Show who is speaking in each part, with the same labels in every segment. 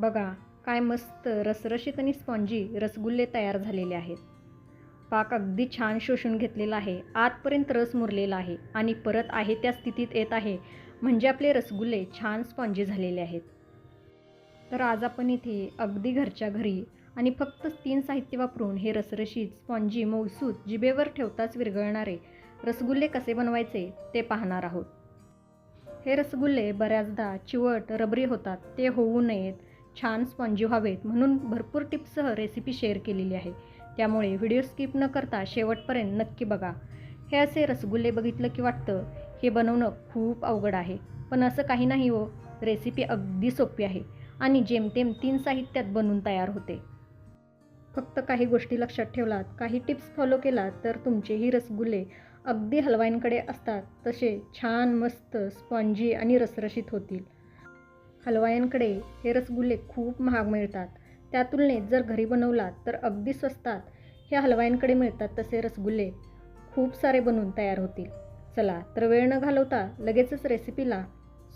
Speaker 1: बघा काय मस्त रसरशीत आणि स्पॉन्जी रसगुल्ले तयार झालेले आहेत. पाक अगदी छान शोषून घेतलेला आहे आतपर्यंत रस मुरलेला आहे आणि परत आहे त्या स्थितीत येत आहे म्हणजे आपले रसगुल्ले छान स्पॉन्जी झालेले आहेत. तर आज आपण इथे अगदी घरच्या घरी आणि फक्त तीन साहित्य वापरून हे रसरशीत स्पॉन्जी मौसूत जिभेवर ठेवताच विरघळणारे रसगुल्ले कसे बनवायचे ते पाहणार आहोत. हे रसगुल्ले बऱ्याचदा चिवट रबरी होतात ते होऊ नयेत छान स्पॉन्जी व्हावेत म्हणून भरपूर टिप्ससह रेसिपी शेअर केलेली आहे. त्यामुळे व्हिडिओ स्किप न करता शेवटपर्यंत नक्की बघा. हे असे रसगुल्ले बघितलं की वाटतं हे बनवणं खूप अवघड आहे. पण असं काही नाही हो रेसिपी अगदी सोपी आहे आणि जेमतेम तीन साहित्यात बनून तयार होते. फक्त काही गोष्टी लक्षात ठेवलात काही टिप्स फॉलो केलात तर तुमचेही रसगुल्ले अगदी हलवाईंकडे असतात तसे छान मस्त स्पॉन्जी आणि रसरशीत होतील. हलवायांकडे हे रसगुल्ले खूप महाग मिळतात. त्या तुलनेत जर घरी बनवलात तर अगदी स्वस्तात हे हलवायांकडे मिळतात तसे रसगुल्ले खूप सारे बनवून तयार होतील. चला तर वेळ न घालवता लगेचच रेसिपीला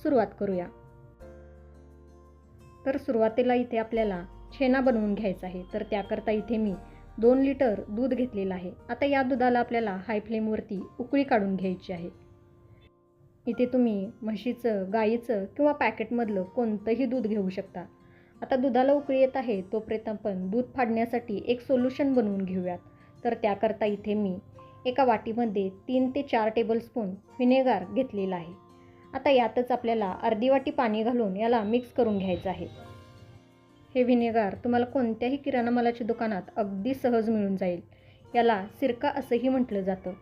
Speaker 1: सुरुवात करूया. तर सुरुवातीला इथे आपल्याला छेना बनवून घ्यायचा आहे. तर त्याकरता इथे मी दोन लिटर दूध घेतलेलं आहे. आता या दुधाला आपल्याला हाय फ्लेमवरती उकळी काढून घ्यायची आहे. इथे तुम्ही म्हशीचं गाईचं किंवा पॅकेटमधलं कोणतंही दूध घेऊ शकता. आता दुधाला उकळी येत आहे तोपर्यंत आपण दूध फाडण्यासाठी एक सोल्युशन बनवून घेऊयात. तर त्याकरता इथे मी एका वाटीमध्ये तीन ते चार टेबलस्पून व्हिनेगार घेतलेला आहे. आता यातच आपल्याला अर्धी वाटी पाणी घालून याला मिक्स करून घ्यायचं आहे. हे व्हिनेगार तुम्हाला कोणत्याही किराणा मालाच्या दुकानात अगदी सहज मिळून जाईल. याला सिरका असंही म्हटलं जातं.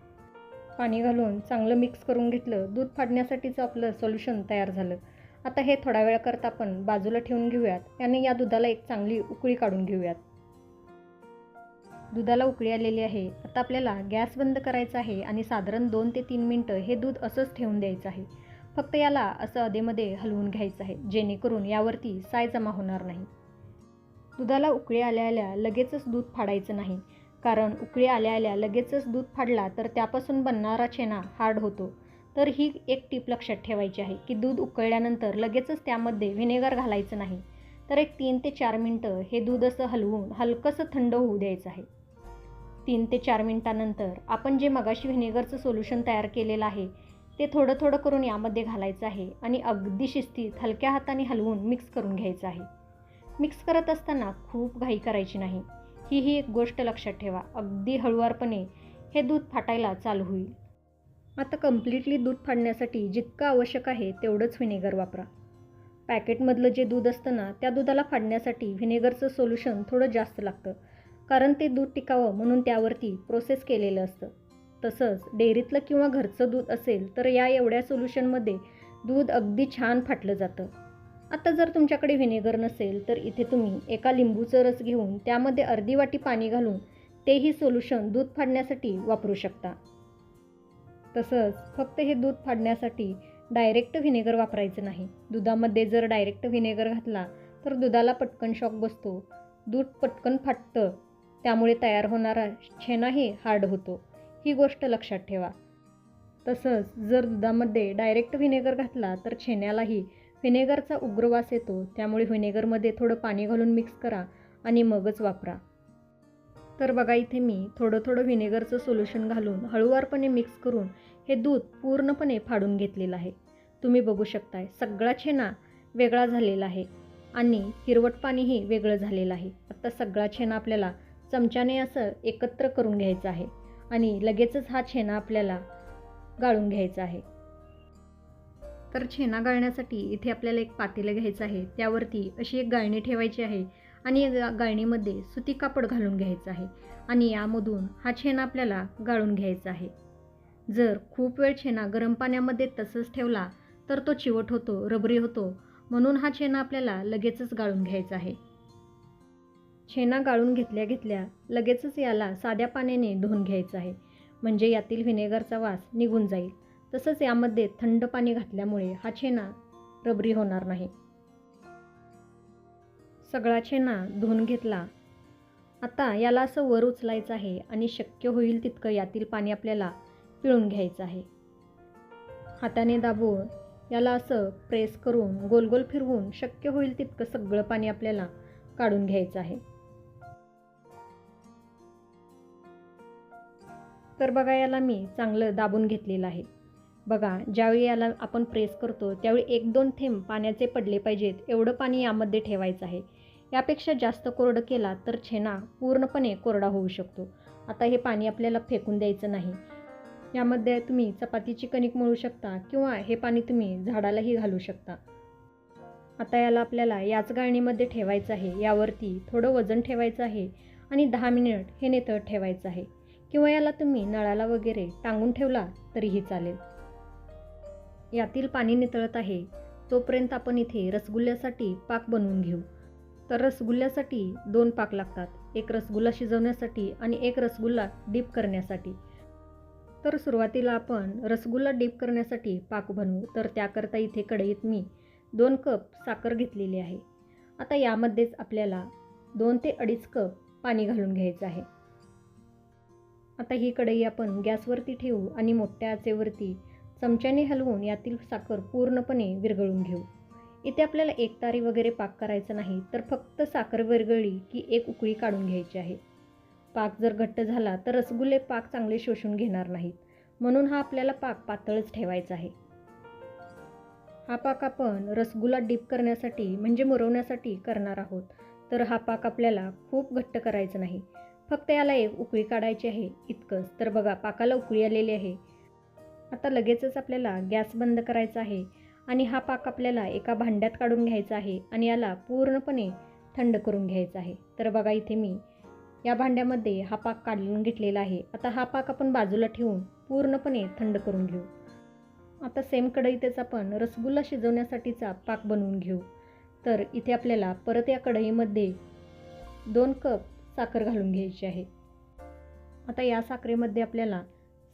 Speaker 1: पाणी घालून चांगलं मिक्स करून घेतलं दूध फाडण्यासाठीचं आपलं सोल्युशन तयार झालं. आता हे थोडा वेळाकरता आपण बाजूला ठेवून घेऊयात. आणि या दुधाला एक चांगली उकळी काढून घेऊयात. दुधाला उकळी आलेली आहे. आता आपल्याला गॅस बंद करायचा आहे आणि साधारण दोन ते तीन मिनटं हे दूध असंच ठेवून द्यायचं आहे. फक्त याला असं अधेमध्ये हलवून घ्यायचं आहे जेणेकरून यावरती साय जमा होणार नाही. दुधाला उकळी आल्या आल्या लगेचच दूध फाडायचं नाही. कारण उकळी आल्या आल्या लगेचच दूध फाडला तर त्यापासून बनणारा छेना हार्ड होतो. तर ही एक टीप लक्षात ठेवायची आहे की दूध उकळल्यानंतर लगेचच त्यामध्ये व्हिनेगर घालायचं नाही. तर एक तीन ते चार मिनटं हे दूध असं हलवून हलकंसं थंड होऊ द्यायचं आहे. तीन ते चार मिनटानंतर आपण जे मगाशी व्हिनेगरचं सोल्युशन तयार केलेलं आहे ते थोडं थोडं करून यामध्ये घालायचं आहे आणि अगदी शिस्तीत हलक्या हाताने हलवून मिक्स करून घ्यायचं आहे. मिक्स करत असताना खूप घाई करायची नाही. ही ही एक गोष्ट लक्षात ठेवा. अगदी हळुवारपणे हे दूध फाटायला चालू होईल. आता कम्प्लिटली दूध फाडण्यासाठी जितकं आवश्यक आहे तेवढंच व्हिनेगर वापरा. पॅकेटमधलं जे दूध असतं ना त्या दुधाला फाडण्यासाठी व्हिनेगरचं सोल्युशन थोडं जास्त लागतं. कारण ते दूध टिकावं म्हणून त्यावरती प्रोसेस केलेलं असतं. तसंच डेअरीतलं किंवा घरचं दूध असेल तर या एवढ्या सोल्युशनमध्ये दूध अगदी छान फाटलं जातं. आता जर तुमच्याकडे व्हिनेगर नसेल तर इथे तुम्ही एका लिंबूचं रस घेऊन त्यामध्ये अर्धी वाटी पाणी घालून तेही सोल्युशन दूध फाडण्यासाठी वापरू शकता. तसंच फक्त हे दूध फाडण्यासाठी डायरेक्ट व्हिनेगर वापरायचं नाही. दुधामध्ये जर डायरेक्ट व्हिनेगर घातला तर दुधाला पटकन शॉक बसतो. दूध पटकन फाटतं त्यामुळे तयार होणारा छेनाही हार्ड होतो. ही गोष्ट लक्षात ठेवा. तसंच जर दुधामध्ये डायरेक्ट व्हिनेगर घातला तर छेन्यालाही व्हिनेगरचा उग्र वास येतो त्यामुळे व्हिनेगरमध्ये थोडं पाणी घालून मिक्स करा आणि मगच वापरा. तर बघा इथे मी थोडं थोडं व्हिनेगरचं सोल्युशन घालून हळुवारपणे मिक्स करून हे दूध पूर्णपणे फाडून घेतलेलं आहे. तुम्ही बघू शकताय सगळा छेना वेगळा झालेला आहे आणि हिरवट पाणीही वेगळं झालेलं आहे. आत्ता सगळा छेना आपल्याला चमच्याने असं एकत्र करून घ्यायचं आहे आणि लगेचच हा छेना आपल्याला गाळून घ्यायचा आहे. तर छेना गाळण्यासाठी इथे आपल्याला एक पातेलं घ्यायचं आहे. त्यावरती अशी एक गाळणी ठेवायची आहे आणि गाळणीमध्ये सुती कापड घालून घ्यायचं आहे आणि यामधून हा छेना आपल्याला गाळून घ्यायचा आहे. जर खूप वेळ छेना गरम पाण्यामध्ये तसंच ठेवला तर तो चिवट होतो रबरी होतो. म्हणून हा छेना आपल्याला लगेचच गाळून घ्यायचा आहे. छेना गाळून घेतल्या घेतल्या लगेचच याला साध्या पाण्याने धुवून घ्यायचं आहे. म्हणजे यातील व्हिनेगरचा वास निघून जाईल. तसंच यामध्ये थंड पाणी घातल्यामुळे हा छेना रबरी होणार नाही. सगळा छेना धुवून घेतला. आता याला असं वर उचलायचं आहे आणि शक्य होईल तितकं यातील पाणी आपल्याला पिळून घ्यायचं आहे. हाताने दाबून याला असं प्रेस करून गोल गोल फिरवून शक्य होईल तितकं सगळं पाणी आपल्याला काढून घ्यायचं आहे. तर बघा याला मी चांगलं दाबून घेतलेलं आहे. बघा ज्यावेळी याला आपण प्रेस करतो त्यावेळी एक दोन थेंब पाण्याचे पडले पाहिजेत एवढं पाणी यामध्ये ठेवायचं आहे. यापेक्षा जास्त कोरडं केला तर छेना पूर्णपणे कोरडा होऊ शकतो. आता हे पाणी आपल्याला फेकून द्यायचं नाही. यामध्ये तुम्ही चपातीची कणिक मळू शकता किंवा हे पाणी तुम्ही झाडालाही घालू शकता. आता याला आपल्याला याच गाळणीमध्ये ठेवायचं आहे. यावरती थोडं वजन ठेवायचं आहे आणि दहा मिनिट हे नेतळ ठेवायचं आहे. किंवा याला तुम्ही नळाला वगैरे टांगून ठेवला तरीही चालेल. यातील पाणी नितळत आहे. तोपर्यंत आपण इथे रसगुल्ल्यासाठी पाक बनवून घेऊ. तर रसगुल्ल्यासाठी दोन पाक लागतात. एक रसगुल्ला शिजवण्यासाठी आणि एक रसगुल्ला डीप करण्यासाठी. तर सुरुवातीला आपण रसगुल्ला डीप करण्यासाठी पाक बनवू. तर त्याकरता इथे कढईत मी दोन कप साखर घेतलेली आहे. आता यामध्येच आपल्याला दोन ते अडीच कप पाणी घालून घ्यायचं आहे. आता ही कढई आपण गॅसवरती ठेवू आणि मोठ्या आचेवरती चमच्याने हलवून यातील साखर पूर्णपणे विरघळून घेऊ. इथे आपल्याला एक तारी वगैरे पाक करायचा नाही तर फक्त साखर विरघळली की एक उकळी काढून घ्यायची आहे. पाक जर घट्ट झाला तर रसगुल्ले पाक चांगले शोषून घेणार नाहीत. म्हणून हा आपल्याला पाक पातळच ठेवायचा आहे. हा पाक आपण रसगुल्ला डीप करण्यासाठी म्हणजे मुरवण्यासाठी करणार आहोत. तर हा पाक आपल्याला खूप घट्ट करायचा नाही. फक्त याला एक उकळी काढायची आहे इतकंच. तर बघा पाकाला उकळी आलेली आहे. आता लगेचच आपल्याला गॅस बंद करायचा आहे आणि हा पाक आपल्याला एका भांड्यात काढून घ्यायचा आहे आणि याला पूर्णपणे थंड करून घ्यायचा आहे. तर बघा इथे मी या भांड्यामध्ये हा पाक काढून घेतलेला आहे. आता हा पाक आपण बाजूला ठेवून पूर्णपणे थंड करून घेऊ. आता सेम कढईतच आपण रसगुल्ला शिजवण्यासाठीचा पाक बनवून घेऊ. तर इथे आपल्याला परत या कढईमध्ये दोन कप साखर घालून घ्यायची आहे. आता या साखरेमध्ये आपल्याला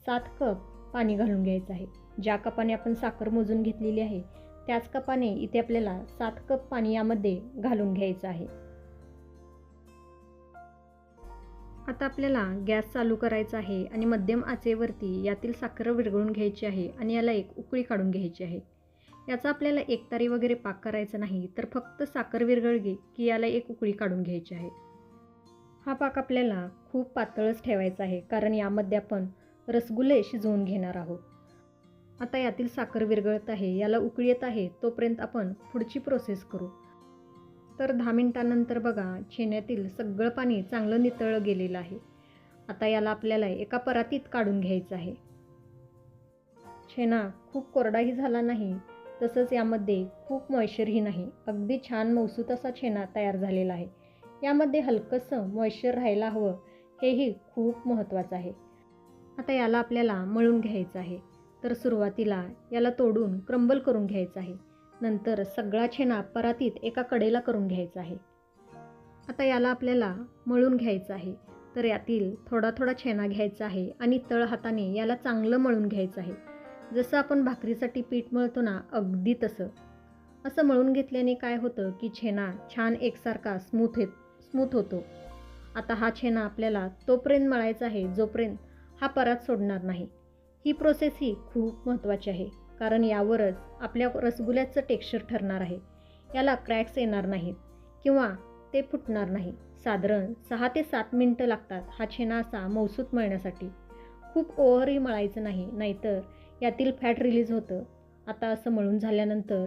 Speaker 1: सात कप पाणी घालून घ्यायचं आहे. ज्या कपाने आपण साखर मोजून घेतलेली आहे त्याच कपाने इथे आपल्याला सात कप पाणी यामध्ये घालून घ्यायचं आहे. आता आपल्याला गॅस चालू करायचा आहे आणि मध्यम आचेवरती यातील साखर विरघळून घ्यायची आहे आणि याला एक उकळी काढून घ्यायची आहे. याचा आपल्याला एक तारी वगैरे पाक करायचा नाही तर फक्त साखर विरघळली की याला एक उकळी काढून घ्यायची आहे. हा पाक आपल्याला खूप पातळच ठेवायचा आहे कारण यामध्ये आपण रसगुल्ले शिजवून घेणार आहोत. आता यातील साखर विरघळत आहे याला उकळी येत आहे तोपर्यंत आपण पुढची प्रोसेस करू. तर दहा मिनटानंतर बघा छेन्यातील सगळं पाणी चांगलं नितळलं गेलेलं आहे. आता याला आपल्याला एका परातीत काढून घ्यायचं आहे. छेना खूप कोरडाही झाला नाही तसंच यामध्ये खूप मॉइश्चरही नाही. अगदी छान मौसूत असा छेना तयार झालेला आहे. यामध्ये हलकंसं मॉइश्चर राहायला हवं हेही खूप महत्त्वाचं आहे. आता याला आपल्याला मळून घ्यायचं आहे. तर सुरुवातीला याला तोडून क्रंबल करून घ्यायचं आहे. नंतर सगळा छेना परातीत एका कडेला करून घ्यायचा आहे. आता याला आपल्याला मळून घ्यायचं आहे. तर यातील थोडा थोडा छेना घ्यायचा आहे आणि तळ हाताने याला चांगलं मळून घ्यायचं आहे. जसं आपण भाकरीसाठी पीठ मळतो ना अगदी तसं. असं मळून घेतल्याने काय होतं की छेना छान एकसारखा स्मूथ येत स्मूथ होतो. आता हा छेना आपल्याला तोपर्यंत मळायचा आहे जोपर्यंत हा परात सोडणार नाही. ही प्रोसेस ही खूप महत्त्वाची आहे. कारण यावरच आपल्या रसगुल्ल्याचं टेक्स्चर ठरणार आहे. याला क्रॅक्स येणार नाहीत. किंवा ते फुटणार नाही. साधारण सहा ते सात मिनटं लागतात हा छेना असा मौसूत मळण्यासाठी. खूप ओव्हरही मळायचं नाही नाहीतर यातील फॅट रिलीज होतं. आता असं मळून झाल्यानंतर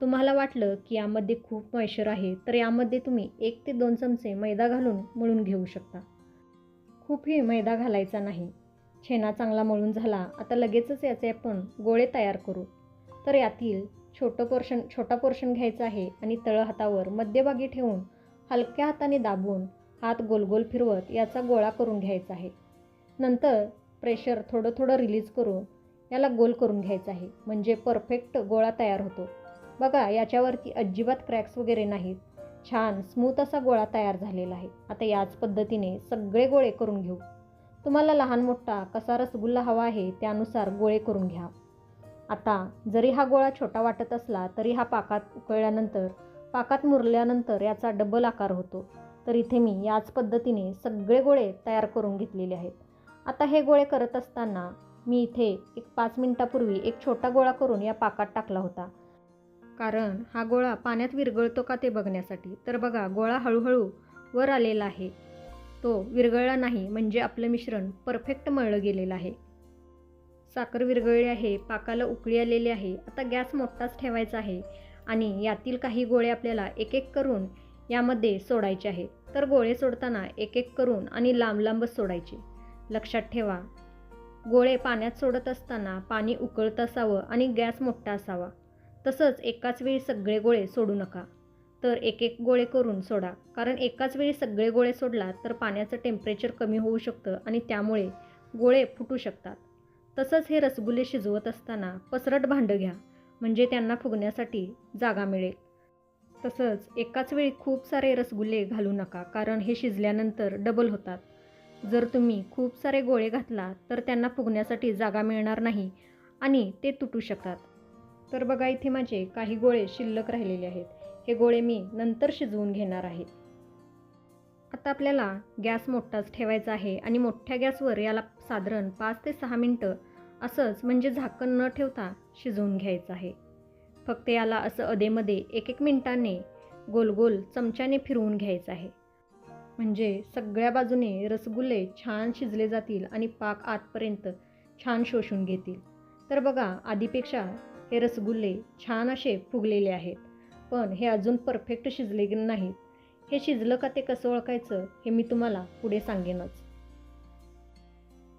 Speaker 1: तुम्हाला वाटलं की यामध्ये खूप मॉइश्चर आहे तर यामध्ये तुम्ही एक ते दोन चमचे मैदा घालून मळून घेऊ शकता. खूपही मैदा घालायचा नाही. छेना चांगला मळून झाला. आता लगेचच याचे आपण गोळे तयार करू. तर यातील छोटं पोर्शन छोटा पोर्शन घ्यायचा आहे आणि तळ हातावर मध्यभागी ठेवून हलक्या हाताने दाबून हात गोल गोल फिरवत याचा गोळा करून घ्यायचा आहे. नंतर प्रेशर थोडं थोडं रिलीज करून याला गोल करून घ्यायचं आहे. म्हणजे परफेक्ट गोळा तयार होतो. बघा याच्यावरती अजिबात क्रॅक्स वगैरे नाहीत. छान स्मूथ असा गोळा तयार झालेला आहे. आता याच पद्धतीने सगळे गोळे करून घेऊ. तुम्हाला लहान मोठा कसा रसगुल्ला हवा आहे त्यानुसार गोळे करून घ्या. आता जरी हा गोळा छोटा वाटत असला तरी हा पाकात उकळल्यानंतर पाकात मुरल्यानंतर याचा डबल आकार होतो. तर इथे मी याच पद्धतीने सगळे गोळे तयार करून घेतलेले आहेत. आता हे गोळे करत असताना मी इथे एक पाच मिनिटापूर्वी एक छोटा गोळा करून या पाकात टाकला होता. कारण हा गोळा पाण्यात विरघळतो का ते बघण्यासाठी. तर बघा गोळा हळूहळू वर आलेला आहे. तो विरघळला नाही म्हणजे आपलं मिश्रण परफेक्ट मळलं गेलेलं आहे. साखर विरघळली आहे पाकाला उकळी आलेली आहे आता गॅस मोठाच ठेवायचा आहे आणि यातील काही गोळे आपल्याला एक एक करून यामध्ये सोडायचे आहे. तर गोळे सोडताना एक एक करून आणि लांब लांबच सोडायचे. लक्षात ठेवा गोळे पाण्यात सोडत असताना पाणी उकळत असावं आणि गॅस मोठा असावा. तसंच एकाच वेळी सगळे गोळे सोडू नका. तर एक एक गोळे करून सोडा. कारण एकाच वेळी सगळे गोळे सोडला तर पाण्याचं टेम्परेचर कमी होऊ शकतं आणि त्यामुळे गोळे फुटू शकतात. तसंच हे रसगुल्ले शिजवत असताना पसरट भांडं घ्या. म्हणजे त्यांना फुगण्यासाठी जागा मिळेल. तसंच एकाच वेळी खूप सारे रसगुल्ले घालू नका कारण हे शिजल्यानंतर डबल होतात. जर तुम्ही खूप सारे गोळे घातला तर त्यांना फुगण्यासाठी जागा मिळणार नाही आणि ते तुटू शकतात. तर बघा इथे माझे काही गोळे शिल्लक राहिलेले आहेत. हे गोळे मी नंतर शिजवून घेणार आहे. आता आपल्याला गॅस मोठाच ठेवायचा आहे आणि मोठ्या गॅसवर याला साधारण पाच ते सहा मिनटं असंच म्हणजे झाकण न ठेवता शिजवून घ्यायचं आहे. फक्त याला असं अधेमध्ये एक एक मिनिटाने गोल गोल चमच्याने फिरवून घ्यायचं आहे. म्हणजे सगळ्या बाजूने रसगुल्ले छान शिजले जातील आणि पाक आतपर्यंत छान शोषून घेतील. तर बघा आधीपेक्षा हे रसगुल्ले छान असे फुगलेले आहेत. पण हे अजून परफेक्ट शिजले नाहीत. हे शिजलं का ते कसं ओळखायचं हे मी तुम्हाला पुढे सांगेनच.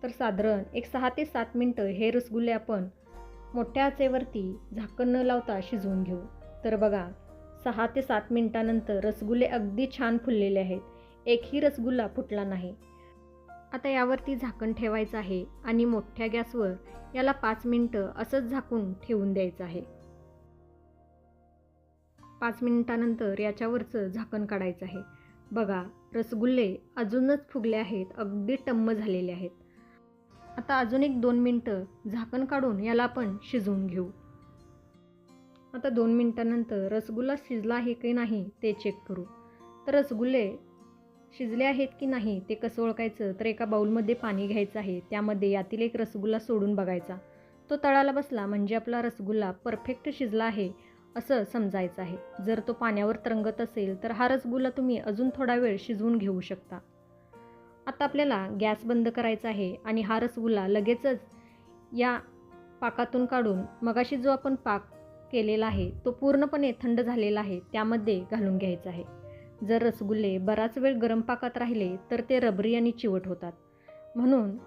Speaker 1: तर साधारण एक सहा ते सात मिनटं हे रसगुल्ले आपण मोठ्या आचेवरती झाकण न लावता शिजवून घेऊ. तर बघा सहा ते सात मिनटानंतर रसगुल्ले अगदी छान फुललेले आहेत. एकही रसगुल्ला फुटला नाही. आता यावरती झाकण ठेवायचं आहे आणि मोठ्या गॅसवर याला पाच मिनटं असंच झाकून ठेवून द्यायचं आहे. पाच मिनिटानंतर याच्यावरचं झाकण काढायचं आहे. बघा रसगुल्ले अजूनच फुगले आहेत अगदी टम्म झालेले आहेत. आता अजून एक दोन मिनटं झाकण काढून याला आपण शिजवून घेऊ. आता दोन मिनटानंतर रसगुल्ला शिजला आहे की नाही ते चेक करू. तर रसगुल्ले शिजले आहेत की नाही ते कसं ओळखायचं? तर एका बाऊलमध्ये पाणी घ्यायचं आहे. त्यामध्ये यातील एक रसगुल्ला सोडून बघायचा. तो तळाला बसला म्हणजे आपला रसगुल्ला परफेक्ट शिजला आहे. असं समजायचं आहे. जर तो पाण्यावर तरंगत असेल तर हा रसगुल्ला तुम्ही अजून थोडा वेळ शिजवून घेऊ शकता. आता आपल्याला गॅस बंद करायचा आहे आणि हा रसगुल्ला लगेचच या पाकातून काढून मगाशी जो आपण पाक केलेला आहे तो पूर्णपणे थंड झालेला आहे त्यामध्ये घालून घ्यायचा आहे. जर रसगुल्ले बराच वेळ गरम पाकात राहिले तर ते रबरी आणि चिवट होतात. म्हणून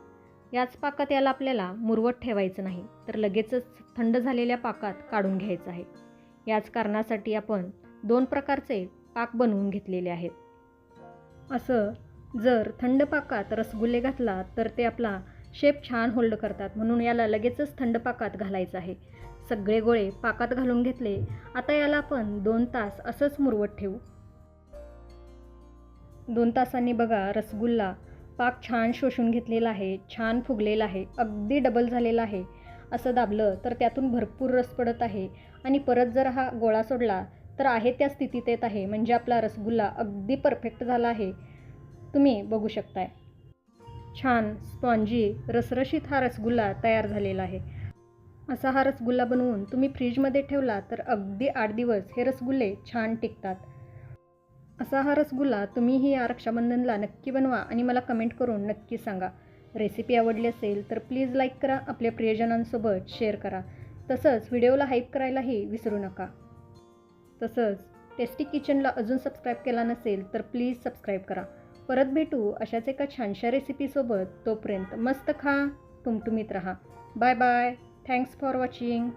Speaker 1: याच पाकात याला आपल्याला मुरवत ठेवायचं नाही तर लगेचच थंड झालेल्या पाकात काढून घ्यायचं आहे. याच कारणासाठी आपण दोन प्रकारचे पाक बनवून घेतलेले आहेत. असं जर थंड पाकात रसगुल्ले घातला तर ते आपला शेप छान होल्ड करतात. म्हणून याला लगेचच थंड पाकात घालायचं आहे. सगळे गोळे पाकात घालून घेतले आता याला आपण दोन तास असंच मुरवत ठेवू. दोन तासांनी बघा रसगुल्ला पाक छान शोषून घेतलेला आहे छान फुगलेला आहे अगदी डबल झालेला आहे. असं दाबलं तर त्यातून भरपूर रस पडत आहे. आणि परत जर हा गोळा सोडला तर आहे त्या स्थितीत येत आहे. म्हणजे आपला रसगुल्ला अगदी परफेक्ट झाला आहे. तुम्ही बघू शकताय. छान स्पॉन्जी रसरशीत हा रसगुल्ला तयार झालेला आहे. असा हा रसगुल्ला बनवून तुम्ही फ्रीजमध्ये ठेवला तर अगदी आठ दिवस हे रसगुल्ले छान टिकतात. असा हा रसगुल्ला तुम्हीही या रक्षाबंधनला नक्की बनवा आणि मला कमेंट करून नक्की सांगा. रेसिपी आवडली असेल तर प्लीज लाईक करा. आपल्या प्रियजनांसोबत शेअर करा. तसंच व्हिडिओला हाईप करायलाही विसरू नका. तसंच टेस्टी किचनला अजून सबस्क्राईब केला नसेल तर प्लीज सबस्क्राईब करा. परत भेटू अशाच एका छानशा रेसिपीसोबत तोपर्यंत मस्त खा टुमटुमीत राहा. Bye bye thanks for watching